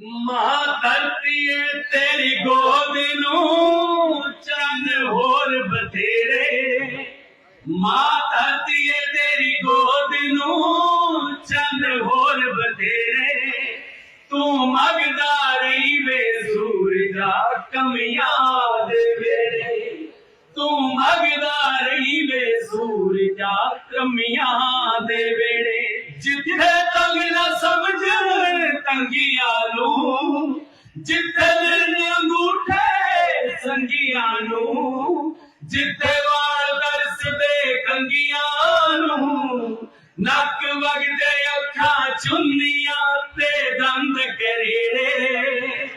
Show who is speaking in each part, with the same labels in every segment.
Speaker 1: ਮਾਂ ਧਰਤੀਏ ਤੇਰੀ ਗੋਦ ਨੂੰ ਚੰਦ ਹੋਰ ਬਥੇਰੇ। ਮਾਂ ਧਰਤੀ ਤੇਰੀ ਗੋਦ ਨੂੰ ਚੰਦ ਹੋਰ ਬਥੇਰੇ। ਤੂੰ ਮੰਗਦਾ ਰਹੀ ਵੇ ਸੂਰਜਾ ਕਮੀਆਂ ਦੇ ਵੇਲੇ। ਤੂੰ ਮੰਗਦਾ ਰਹੀ ਵੇ ਸੂਰਜਾ ਕਮੀਆਂ ਦੇ ਵੇੜੇ ਜਿੱਥੇ ਤੰਗ ਨਾ ਸਮਝ, ਤੰਗੀ ਜਿੱਥੇ ਲੈਣੇ ਅੰਗੂਠੇ ਸੰਗੀਆਂ ਨੂੰ, ਜਿੱਥੇ ਵਾਲ ਦਰਸਦੇ ਕੰਗੀਆਂ ਨੂੰ, ਨੱਕ ਵਗਦੇ ਅੱਖਾਂ ਚੁੰਨੀਆਂ ਤੇ ਦੰਦ ਕਰੇੜੇ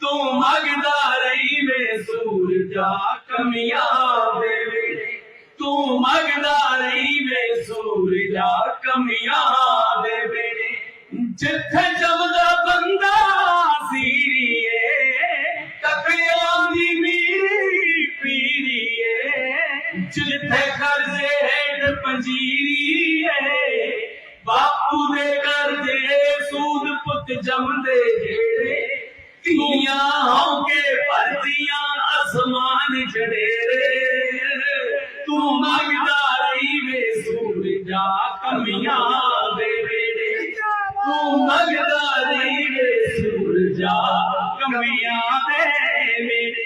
Speaker 1: ਤੂੰ ਮੰਗਦਾ ਰਹੀ ਵੇ ਸੂਰਜਾ ਕਮੀਆਂ ਦੇ ਵੇਲੇ। ਤੂੰ ਮੰਗਦਾ ਰਹੀ ਵੇ ਸੂਰਜਾ ਕਮੀਆਂ ਦੇ ਵੇਲੇ। ਜਿੱਥੇ ਜਿੱਥੇ ਕਰਜ਼ੇ ਹੇਠ ਪੰਜੀਰੀਏ ਬਾਪੂ ਦੇ ਕਰਜ਼ੇ ਸੂਦ ਪੁੱਤ ਜੰਮਦੇ ਜਿਹੜੇ ਧੀਆਂ ਹੋ ਕੇ ਭਰਦੀਆਂ ਅਸਮਾਨ ਛੜੇਰੇ ਤੂੰ ਮੰਗਦਾ ਰਹੀ ਵੇ ਸੂਰਜਾ ਕਮੀਆਂ ਦੇ ਵੇੜੇ ਤੂੰ ਮੰਗਦਾ ਰਹੀ ਵੇ ਸੂਰਜਾ ਕਮੀਆਂ ਦੇ ਵੇੜੇ